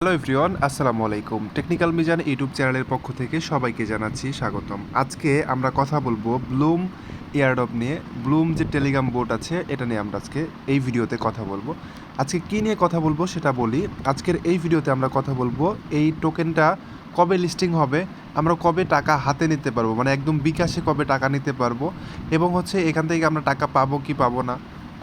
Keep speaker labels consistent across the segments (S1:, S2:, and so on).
S1: Hello everyone আসসালামু আলাইকুম। Technical Mizan YouTube চ্যানেলের পক্ষ থেকে সবাইকে জানাচ্ছি স্বাগতম। আজকে আমরা কথা বলব ব্লুম এয়ারডপ নিয়ে। ব্লুম যে টেলিগ্রাম বোর্ড আছে, এটা নিয়ে আমরা আজকে এই ভিডিওতে কথা বলব। আজকে কী নিয়ে কথা বলব সেটা বলি। আজকের এই ভিডিওতে আমরা কথা বলব এই টোকেনটা কবে লিস্টিং হবে, আমরা কবে টাকা হাতে নিতে পারব মানে একদম বিকাশে কবে টাকা নিতে পারব, এবং হচ্ছে এখান থেকে আমরা টাকা পাবো কি পাবো না।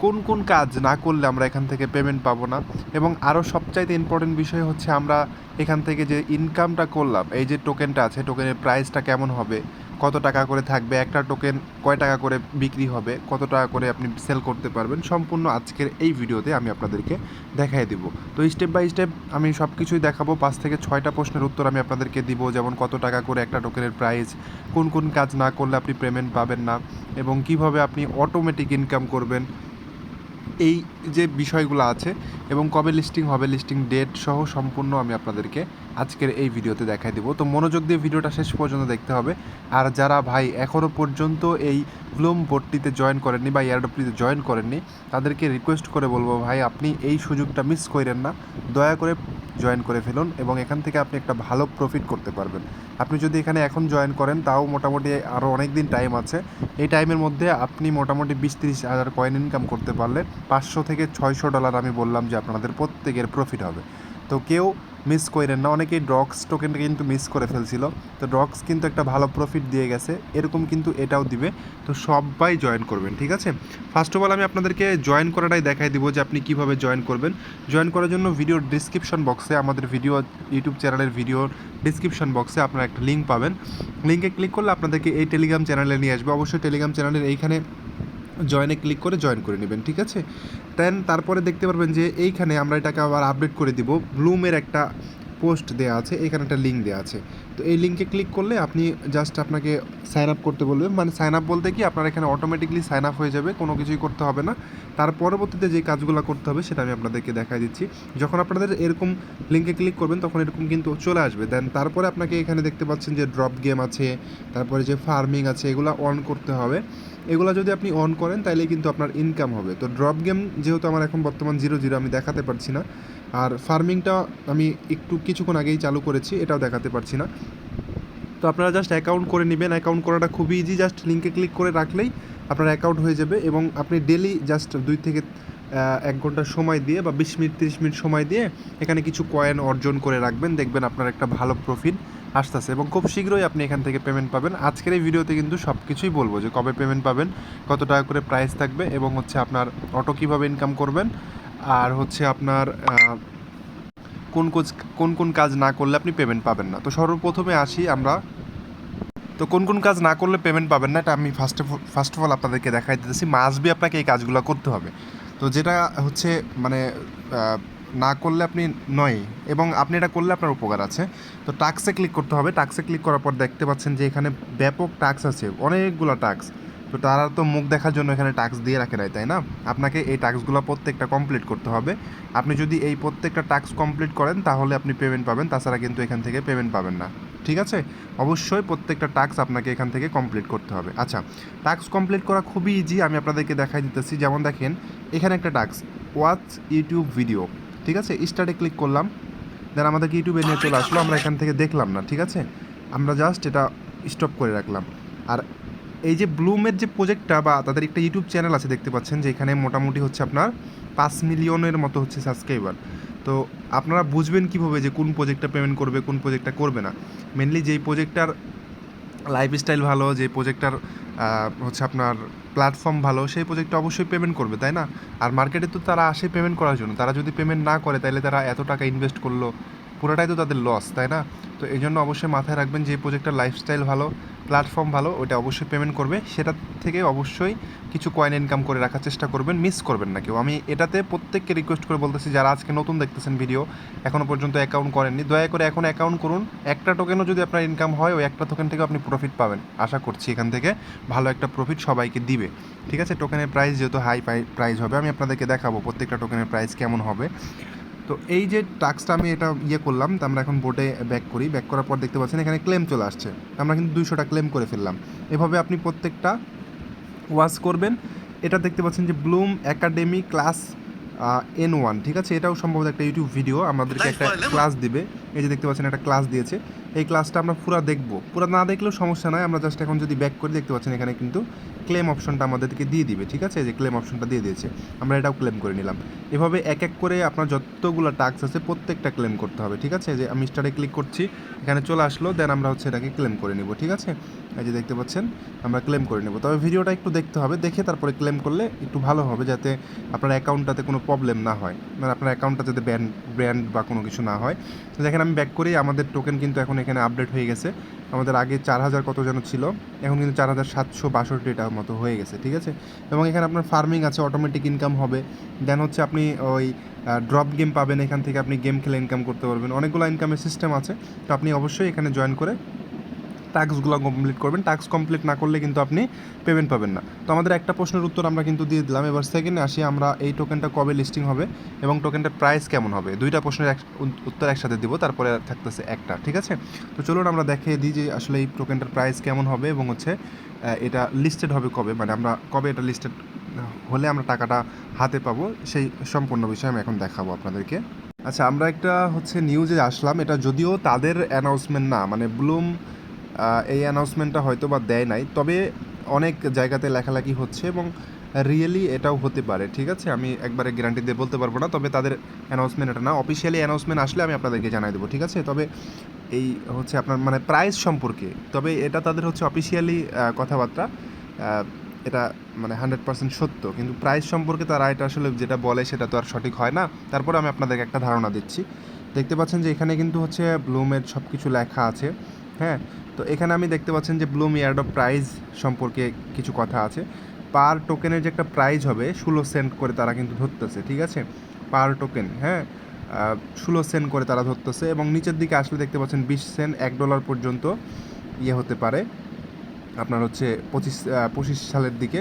S1: কোন কোন কাজ না করলে আমরা এখান থেকে পেমেন্ট পাবো না? এবং আরও সবচাইতে ইম্পর্টেন্ট বিষয় হচ্ছে আমরা এখান থেকে যে ইনকামটা করলাম, এই যে টোকেনটা আছে টোকেনের প্রাইসটা কেমন হবে? কত টাকা করে থাকবে? একটা টোকেন কয় টাকা করে বিক্রি হবে? কত টাকা করে আপনি সেল করতে পারবেন? সম্পূর্ণ আজকের এই ভিডিওতে আমি আপনাদেরকে দেখাই দিব। তো স্টেপ বাই স্টেপ আমি সব কিছুই দেখাবো। পাঁচ থেকে ছয়টা প্রশ্নের উত্তর আমি আপনাদেরকে দিব, যেমন কত টাকা করে একটা টোকেনের প্রাইস কোন কোন কাজ না করলে আপনি পেমেন্ট পাবেন না, এবং কীভাবে আপনি অটোমেটিক ইনকাম করবেন এই যে বিষয়গুলো আছে এবং কবে লিস্টিং হবে লিস্টিং ডেট সহ সম্পূর্ণ আমি আপনাদেরকে আজকের এই ভিডিওতে দেখাই দেবো। তো মনোযোগ দিয়ে ভিডিওটা শেষ পর্যন্ত দেখতে হবে। আর যারা ভাই এখনও পর্যন্ত এই ব্লুম বোর্ডটিতে জয়েন করেননি বা এয়ারডপটিতে জয়েন করেননি, তাদেরকে রিকোয়েস্ট করে বলব, ভাই, আপনি এই সুযোগটা মিস করেন না। দয়া করে জয়েন করে ফেলুন এবং এখান থেকে আপনি একটা ভালো প্রফিট করতে পারবেন। আপনি যদি এখানে এখন জয়েন করেন, তাও মোটামুটি আরও অনেক দিন টাইম আছে। এই টাইমের মধ্যে আপনি মোটামুটি বিশ তিরিশ হাজার কয়েন ইনকাম করতে পারলে পাঁচশো থেকে ছয়শো ডলার আমি বললাম যে আপনাদের প্রত্যেকের প্রফিট হবে। তো কেউ মিস করেন না। অনেকেই ড্রগস টোকেনটা কিন্তু মিস করে ফেলছিল। তো ড্রগস কিন্তু একটা ভালো প্রফিট দিয়ে গেছে। এরকম কিন্তু এটাও দিবে। তো সবাই জয়েন করবেন, ঠিক আছে? ফার্স্ট অফ অল আমি আপনাদেরকে জয়েন করাটাই দেখাই দিব যে আপনি কীভাবে জয়েন করবেন। জয়েন করার জন্য ভিডিওর ডিসক্রিপশন বক্সে আমাদের ভিডিও ইউটিউব চ্যানেলের ভিডিওর ডিসক্রিপশন বক্সে আপনারা একটা লিঙ্ক পাবেন। লিঙ্কে ক্লিক করলে আপনাদেরকে এই টেলিগ্রাম চ্যানেলে নিয়ে আসবে। অবশ্যই টেলিগ্রাম চ্যানেলের এইখানে জয়েনে ক্লিক করে জয়েন করে নেবেন, ঠিক আছে? দেন তারপরে দেখতে পারবেন যে এইখানে আমরা এটাকে আবার আপডেট করে দিব। ব্লুমের একটা পোস্ট দেওয়া আছে, এখানে একটা লিঙ্ক দেওয়া আছে। তো এই লিঙ্কে ক্লিক করলে আপনি জাস্ট আপনাকে সাইন আপ করতে বলবে। মানে সাইন আপ বলতে কি, আপনার এখানে অটোমেটিকলি সাইন আপ হয়ে যাবে, কোনো কিছুই করতে হবে না। তার পরবর্তীতে যে কাজগুলো করতে হবে, সেটা আমি আপনাদেরকে দেখাই দিচ্ছি। যখন আপনাদের এরকম লিঙ্কে ক্লিক করবেন, তখন এরকম কিন্তু চলে আসবে। দেন তারপরে আপনাকে এখানে দেখতে পাচ্ছেন যে ড্রপ গেম আছে, তারপরে যে ফার্মিং আছে, এগুলো অন করতে হবে। এগুলো যদি আপনি অন করেন তাহলে কিন্তু আপনার ইনকাম হবে। তো ড্রপ গেম যেহেতু আমার এখন বর্তমান জিরো জিরো আমি দেখাতে পারছি না। আর ফার্মিংটা আমি একটু কিছুক্ষণ আগেই চালু করেছি, এটাও দেখাতে পারছি না। তো আপনারা জাস্ট অ্যাকাউন্ট করে নেবেন। অ্যাকাউন্ট করাটা খুবই ইজি জাস্ট লিঙ্কে ক্লিক করে রাখলেই আপনার অ্যাকাউন্ট হয়ে যাবে এবং আপনি ডেলি জাস্ট দুই থেকে এক ঘণ্টা সময় দিয়ে বা বিশ মিনিট, তিরিশ মিনিট সময় দিয়ে এখানে কিছু কয়েন অর্জন করে রাখবেন। দেখবেন আপনার একটা ভালো প্রফিট আসতেছে এবং খুব শীঘ্রই আপনি এখান থেকে পেমেন্ট পাবেন। আজকের এই ভিডিওতে কিন্তু সব কিছুই বলব যে কবে পেমেন্ট পাবেন, কত টাকা করে প্রাইস থাকবে এবং হচ্ছে আপনার অটো কীভাবে ইনকাম করবেন। আর হচ্ছে আপনার কোন কোচ কোন কোন কাজ না করলে আপনি পেমেন্ট পাবেন না। তো সর্বপ্রথমে আসি আমরা। তো কোন কোন কাজ না করলে পেমেন্ট পাবেন না, এটা আমি first of first of all আপনাদেরকে দেখাই দিতেছি। মাসবি আপনাকে এই কাজগুলো করতে হবে। তো যেটা হচ্ছে মানে না করলে আপনি নয়, এবং আপনি এটা করলে আপনার উপকার আছে। তো টাক্সে ক্লিক করতে হবে। টাক্সে ক্লিক করার পর দেখতে পাচ্ছেন যে এখানে ব্যাপক টাক্স আছে। অনেকগুলো টাক্স তো তারা তো মুখ দেখার জন্য এখানে টাক্স দিয়ে রাখে নাই, তাই না? আপনাকে এই টাস্কগুলো প্রত্যেকটা কমপ্লিট করতে হবে। আপনি যদি এই প্রত্যেকটা টাস্ক কমপ্লিট করেন, তাহলে আপনি পেমেন্ট পাবেন। তাছাড়া কিন্তু এখান থেকে পেমেন্ট পাবেন না। ঠিক আছে? অবশ্যই প্রত্যেকটা টাস্ক আপনাকে এখান থেকে কমপ্লিট করতে হবে। আচ্ছা টাস্ক কমপ্লিট করা খুবই ইজি আমি আপনাদেরকে দেখাই দিতেছি। যেমন দেখেন, এখানে একটা টাস্ক ওয়াচ ইউটিউব ভিডিও ঠিক আছে? স্টার্টে ক্লিক করলাম। দেন আমাদেরকে ইউটিউবে নিয়ে চলে আসলো। আমরা এখান থেকে দেখলাম না। ঠিক আছে? আমরা জাস্ট এটা স্টপ করে রাখলাম। আর এই যে ব্লুমের যে প্রজেক্টটা বা তাদের একটা ইউটিউব চ্যানেল আছে, দেখতে পাচ্ছেন, যে এখানে মোটামুটি হচ্ছে আপনার পাঁচ মিলিয়নের মতো হচ্ছে সাবস্ক্রাইবার তো আপনারা বুঝবেন কীভাবে যে কোন প্রজেক্টটা পেমেন্ট করবে, কোন প্রজেক্টটা করবে না। মেনলি যেই প্রজেক্টটার লাইফস্টাইল ভালো যে প্রজেক্টটার হচ্ছে আপনার প্ল্যাটফর্ম ভালো, সেই প্রজেক্টটা অবশ্যই পেমেন্ট করবে, তাই না? আর মার্কেটে তো তারা আসে পেমেন্ট করার জন্য। তারা যদি পেমেন্ট না করে তাহলে তারা এত টাকা ইনভেস্ট করল। পুরোটাই তো তাদের লস তাই না? তো এই জন্য অবশ্যই মাথায় রাখবেন যে প্রজেক্টটার লাইফস্টাইল ভালো প্ল্যাটফর্ম ভালো, ওইটা অবশ্যই পেমেন্ট করবে। সেটা থেকে অবশ্যই কিছু কয়েন ইনকাম করে রাখার চেষ্টা করবেন মিস করবেন না কেউ। আমি এটাতে প্রত্যেককে রিকোয়েস্ট করে বলতেছি, যারা আজকে নতুন দেখতেছেন ভিডিও এখনও পর্যন্ত অ্যাকাউন্ট করেননি, দয়া করে এখন অ্যাকাউন্ট করুন। একটা টোকেনও যদি আপনার ইনকাম হয়, ওই একটা টোকেন থেকে আপনি প্রফিট পাবেন। আশা করছি এখান থেকে ভালো একটা প্রফিট সবাইকে দিবে। ঠিক আছে? টোকেনের প্রাইস যেহেতু হাই প্রাইস হবে, আমি আপনাদেরকে দেখাবো প্রত্যেকটা টোকেনের প্রাইস কেমন হবে। তো এই যে টাস্কটা আমি এটা ইয়ে করলাম তো আমরা এখন বোর্ডে ব্যাক করি। ব্যাক করার পর দেখতে পাচ্ছেন এখানে ক্লেম চলে আসছে। আমরা কিন্তু দুইশোটা ক্লেম করে ফেললাম। এভাবে আপনি প্রত্যেকটা ওয়াশ করবেন। এটা দেখতে পাচ্ছেন যে Bloom academy class N one ঠিক আছে? এটাও সম্ভবত একটা ইউটিউব ভিডিও আমাদেরকে একটা ক্লাস দিবে। এই যে দেখতে পাচ্ছেন, একটা ক্লাস দিয়েছে। এই ক্লাসটা আমরা পুরো দেখব। পুরো না দেখলেও সমস্যা নয় আমরা জাস্ট এখন যদি ব্যাক করে, দেখতে পাচ্ছেন এখানে কিন্তু ক্লেম অপশনটা আমাদেরকে দিয়ে দিবে, ঠিক আছে? এই যে ক্লেম অপশনটা দিয়ে দিয়েছে, আমরা এটাও ক্লেম করে নিলাম। এভাবে এক এক করে আপনার যতগুলো টাস্ক আছে, প্রত্যেকটা ক্লেম করতে হবে, ঠিক আছে? যে আমি স্টারে ক্লিক করছি, এখানে চলে আসলো দেন আমরা হচ্ছে এটাকে ক্লেম করে নিব, ঠিক আছে? এই যে দেখতে পাচ্ছেন, আমরা ক্লেম করে নেব। তবে ভিডিওটা একটু দেখতে হবে, দেখে তারপরে ক্লেম করলে একটু ভালো হবে, যাতে আপনার অ্যাকাউন্টটাতে কোনো প্রবলেম না হয়। মানে আপনার অ্যাকাউন্টটা যাতে ব্যান্ড ব্র্যান্ড বা কোনো কিছু না হয়। দেখেন আমি ব্যাক করি আমাদের টোকেন কিন্তু এখন এখানে আপডেট হয়ে গেছে। আমাদের আগে চার হাজার কত যেন ছিল, এখন কিন্তু চার হাজার সাতশো বাষট্টি বাষট্টিটার মতো হয়ে গেছে, ঠিক আছে? এবং এখানে আপনার ফার্মিং আছে অটোমেটিক ইনকাম হবে। দেন হচ্ছে আপনি ওই ড্রপ গেম পাবেন, এখান থেকে আপনি গেম খেলে ইনকাম করতে পারবেন। অনেকগুলো ইনকামের সিস্টেম আছে। তো আপনি অবশ্যই এখানে জয়েন করে টাস্কগুলো কমপ্লিট করবেন। টাস্ক কমপ্লিট না করলে কিন্তু আপনি পেমেন্ট পাবেন না। তো আমাদের একটা প্রশ্নের উত্তর আমরা কিন্তু দিয়ে দিলাম। এবার সেকেন্ডে আসি আমরা, এই টোকেনটা কবে লিস্টিং হবে এবং টোকেনটার প্রাইস কেমন হবে? দুইটা প্রশ্নের এক, উত্তর একসাথে দিব, তারপরে থাকতেছে একটা, ঠিক আছে? তো চলুন আমরা দেখিয়ে দিই যে আসলে এই টোকেনটার প্রাইস কেমন হবে এবং হচ্ছে এটা লিস্টেড হবে কবে? মানে আমরা কবে এটা লিস্টেড হলে আমরা টাকাটা হাতে পাবো? সেই সম্পূর্ণ বিষয় আমি এখন দেখাবো আপনাদেরকে। আচ্ছা আমরা একটা হচ্ছে নিউজে আসলাম। এটা যদিও তাদের অ্যানাউন্সমেন্ট না মানে ব্লুম এই অ্যানাউন্সমেন্টটা হয়তো বা দেয় নাই, তবে অনেক জায়গাতে লেখালেখি হচ্ছে এবং রিয়েলি এটাও হতে পারে, ঠিক আছে? আমি একবারে গ্যারান্টি দিয়ে বলতে পারব না, তবে তাদের অ্যানাউন্সমেন্ট এটা না অফিসিয়ালি অ্যানাউন্সমেন্ট আসলে আমি আপনাদেরকে জানাই দেবো, ঠিক আছে? তবে এই হচ্ছে আপনার মানে প্রাইস সম্পর্কে, তবে এটা তাদের হচ্ছে অফিসিয়ালি কথাবার্তা এটা মানে হান্ড্রেড পার্সেন্ট সত্য, কিন্তু প্রাইস সম্পর্কে তারা এটা আসলে যেটা বলে সেটা তো আর সঠিক হয় না, তারপরে আমি আপনাদেরকে একটা ধারণা দিচ্ছি। দেখতে পাচ্ছেন যে এখানে কিন্তু হচ্ছে ব্লুমের সব কিছু লেখা আছে হ্যাঁ তো এখানে আমি দেখতে পাচ্ছেন যে ব্লুম ইয়ার্ড প্রাইজ সম্পর্কে কিছু কথা আছে। পার টোকেনের যে একটা প্রাইজ হবে, ষোলো সেন্ট করে তারা কিন্তু ধরতেছে, ঠিক আছে? পার টোকেন হ্যাঁ? ষোলো সেন্ট করে তারা ধরতেছে এবং নিচের দিকে আসলে দেখতে পাচ্ছেন বিশ সেন্ট এক ডলার পর্যন্ত ইয়ে হতে পারে। আপনার হচ্ছে পঁচিশ পঁচিশ সালের দিকে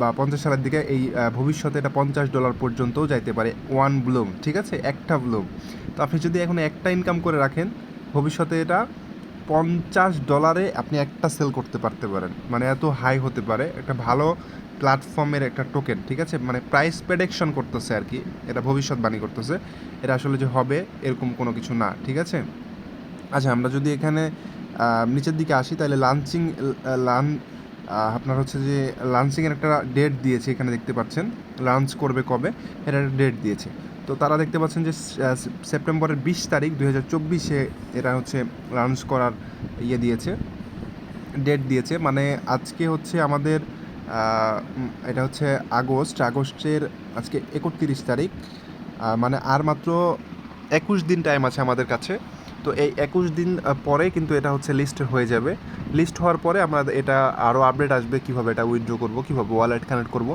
S1: বা পঞ্চাশ সালের দিকে এই ভবিষ্যতে এটা পঞ্চাশ ডলার পর্যন্তও যাইতে পারে। ওয়ান ব্লুম ঠিক আছে? একটা ব্লুম তো আপনি যদি এখন একটা ইনকাম করে রাখেন, ভবিষ্যতে এটা পঞ্চাশ ডলারে আপনি একটা সেল করতে পারতে পারেন। মানে এত হাই হতে পারে। একটা ভালো প্ল্যাটফর্মের একটা টোকেন ঠিক আছে? মানে প্রাইস প্রেডিকশন করতেছে আর কি। এটা ভবিষ্যৎবাণী করতেছে। এটা আসলে যে হবে, এরকম কোনো কিছু না, ঠিক আছে? আচ্ছা আমরা যদি এখানে নিচের দিকে আসি, তাহলে লাঞ্চিং লান আপনার হচ্ছে যে লাঞ্চিংয়ের একটা ডেট দিয়েছে, এখানে দেখতে পাচ্ছেন। লাঞ্চ করবে কবে? এটা একটা ডেট দিয়েছে। তো তারা দেখতে পাচ্ছেন যে সেপ্টেম্বরের বিশ তারিখ দুই হাজার চব্বিশে এরা হচ্ছে লঞ্চ করার ইয়ে দিয়েছে ডেট দিয়েছে। মানে আজকে হচ্ছে আমাদের এটা হচ্ছে আগস্ট, আগস্টের আজকে একত্রিশ তারিখ। মানে আর মাত্র একুশ দিন টাইম আছে আমাদের কাছে। তো এই একুশ দিন পরে কিন্তু এটা হচ্ছে লিস্ট হয়ে যাবে। লিস্ট হওয়ার পরে আমরা এটা আরও আপডেট আসবে, কীভাবে এটা উইথড্র করব, কীভাবে ওয়ালেট কানেক্ট করব।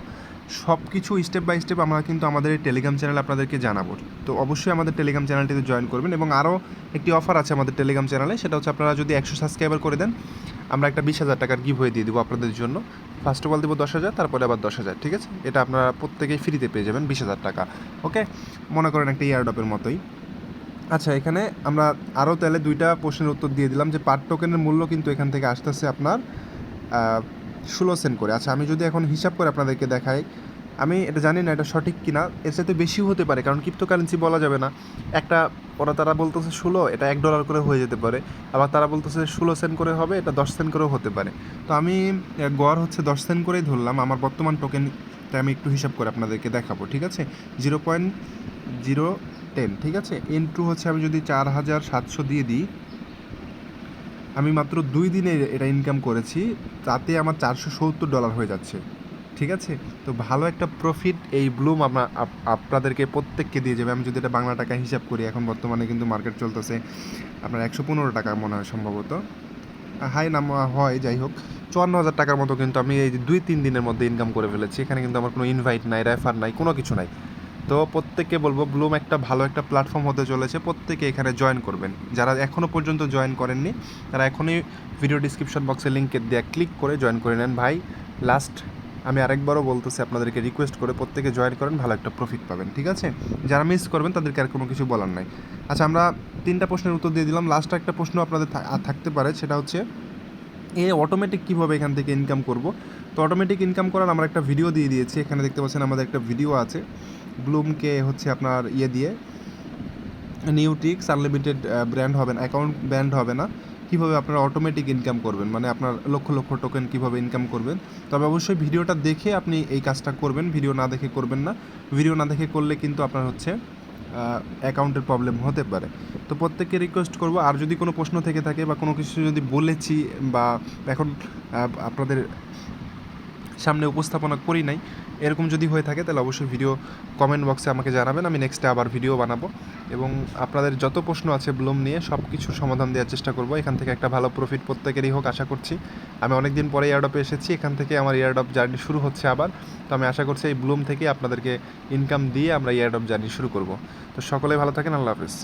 S1: সব কিছু স্টেপ বাই স্টেপ আমরা কিন্তু আমাদের টেলিগ্রাম চ্যানেলে আপনাদেরকে জানাব। তো অবশ্যই আমাদের টেলিগ্রাম চ্যানেলটিতে জয়েন করবেন এবং আরও একটি অফার আছে আমাদের টেলিগ্রাম চ্যানেলে সেটা হচ্ছে আপনারা যদি একশো সাবস্ক্রাইবার করে দেন, আমরা একটা বিশ হাজার টাকার গিভ হয়ে দিয়ে দেবো আপনাদের জন্য। ফার্স্ট অফ অল দেবো দশ হাজার, তারপরে আবার দশ হাজার, ঠিক আছে? এটা আপনারা প্রত্যেকেই ফ্রিতে পেয়ে যাবেন বিশ হাজার টাকা ওকে মনে করেন একটা ইয়ারডপের মতোই। আচ্ছা এখানে আমরা আরও তাহলে দুইটা প্রশ্নের উত্তর দিয়ে দিলাম যে পার টোকেনের মূল্য কিন্তু এখান থেকে আসতেছে আপনার ষোলো সেন্ট করে। আচ্ছা আমি যদি এখন হিসাব করে আপনাদেরকে দেখাই, আমি এটা জানি না এটা সঠিক কিনা এর সাথে বেশিও হতে পারে, কারণ ক্রিপ্টোকারেন্সি বলা যাবে না। একটা, ওরা তারা বলতেছে ষোলো, এটা এক ডলার করে হয়ে যেতে পারে। আবার তারা বলতেছে ষোলো সেন্ট করে হবে, এটা দশ সেন্ট করেও হতে পারে। তো আমি গড় হচ্ছে দশ সেন্ট করেই ধরলাম, আমার বর্তমান টোকেনটা আমি একটু হিসাব করে আপনাদেরকে দেখাবো, ঠিক আছে? জিরো পয়েন্ট জিরো টেন ঠিক আছে? ইন্টু হচ্ছে আমি যদি চার হাজার সাতশো দিয়ে দিই, আমি মাত্র দুই দিনে এটা ইনকাম করেছি, তাতে আমার চারশো সত্তর ডলার হয়ে যাচ্ছে, ঠিক আছে? তো ভালো একটা প্রফিট এই ব্লুম আমরা আপ- আপনাদেরকে প্রত্যেককে দিয়ে যাবে। আমি যদি এটা বাংলা টাকা হিসাব করি, এখন বর্তমানে কিন্তু মার্কেট চলতেছে আপনার একশো পনেরো টাকা মনে হয় সম্ভবত। হাই নাম হয়, যাই হোক। চুয়ান্ন হাজার টাকার মতো কিন্তু আমি এই দুই তিন দিনের মধ্যে ইনকাম করে ফেলেছি। এখানে কিন্তু আমার কোনো ইনভাইট নাই রেফার নাই, কোনো কিছু নাই। তো প্রত্যেককে বলব ব্লুম একটা ভালো একটা প্ল্যাটফর্ম হতে চলেছে। প্রত্যেকে এখানে জয়েন করবেন। যারা এখনও পর্যন্ত জয়েন করেননি, তারা এখনই ভিডিও ডিসক্রিপশন বক্সে লিঙ্কে দেওয়া ক্লিক করে জয়েন করে নেন। ভাই লাস্ট আমি আরেকবারও বলতেছি, আপনাদেরকে রিকোয়েস্ট করে প্রত্যেকে জয়েন করেন, ভালো একটা প্রফিট পাবেন, ঠিক আছে? যারা মিস করবেন, তাদেরকে আর কোনো কিছু বলার নাই। আচ্ছা আমরা তিনটা প্রশ্নের উত্তর দিয়ে দিলাম। লাস্ট একটা প্রশ্ন আপনাদের থাকতে পারে, সেটা হচ্ছে, এ অটোমেটিক কীভাবে এখান থেকে ইনকাম করব? তো অটোমেটিক ইনকাম করার আমরা একটা ভিডিও দিয়ে দিয়েছি। এখানে দেখতে পাচ্ছেন, আমাদের একটা ভিডিও আছে। ব্লুমকে হচ্ছে আপনার ইয়ে দিয়ে নিউটিক্স আনলিমিটেড ব্র্যান্ড হবে না, অ্যাকাউন্ট ব্র্যান্ড হবে না, কীভাবে আপনারা অটোমেটিক ইনকাম করবেন মানে আপনার লক্ষ লক্ষ টোকেন কীভাবে ইনকাম করবেন। তবে অবশ্যই ভিডিওটা দেখে আপনি এই কাজটা করবেন, ভিডিও না দেখে করবেন না। ভিডিও না দেখে করলে কিন্তু আপনার হচ্ছে অ্যাকাউন্টের প্রবলেম হতে পারে। তো প্রত্যেককে রিকোয়েস্ট করব, আর যদি কোনো প্রশ্ন থেকে থাকে বা কোনো কিছু যদি বলেছি বা এখন আপনাদের সামনে উপস্থাপনা করি নাই। এরকম যদি হয়ে থাকে তাহলে অবশ্যই ভিডিও কমেন্ট বক্সে আমাকে জানাবেন, আমি নেক্সটে আবার ভিডিও বানাবো। এবং আপনাদের যত প্রশ্ন আছে ব্লুম নিয়ে সব কিছুর সমাধান দেওয়ার চেষ্টা করব। এখান থেকে একটা ভালো প্রফিট প্রত্যেকেরই হোক, আশা করছি। আমি অনেক দিন পরে এয়ারডপে এসেছি, এখান থেকে আমার এয়ারডপ জার্নি শুরু হচ্ছে আবার। তো আমি আশা করছি এই ব্লুম থেকে আপনাদেরকে ইনকাম দিয়ে আমরা এয়ারডপ জার্নি শুরু করব। তো সকলে ভালো থাকেন, আল্লাহ হাফেজ।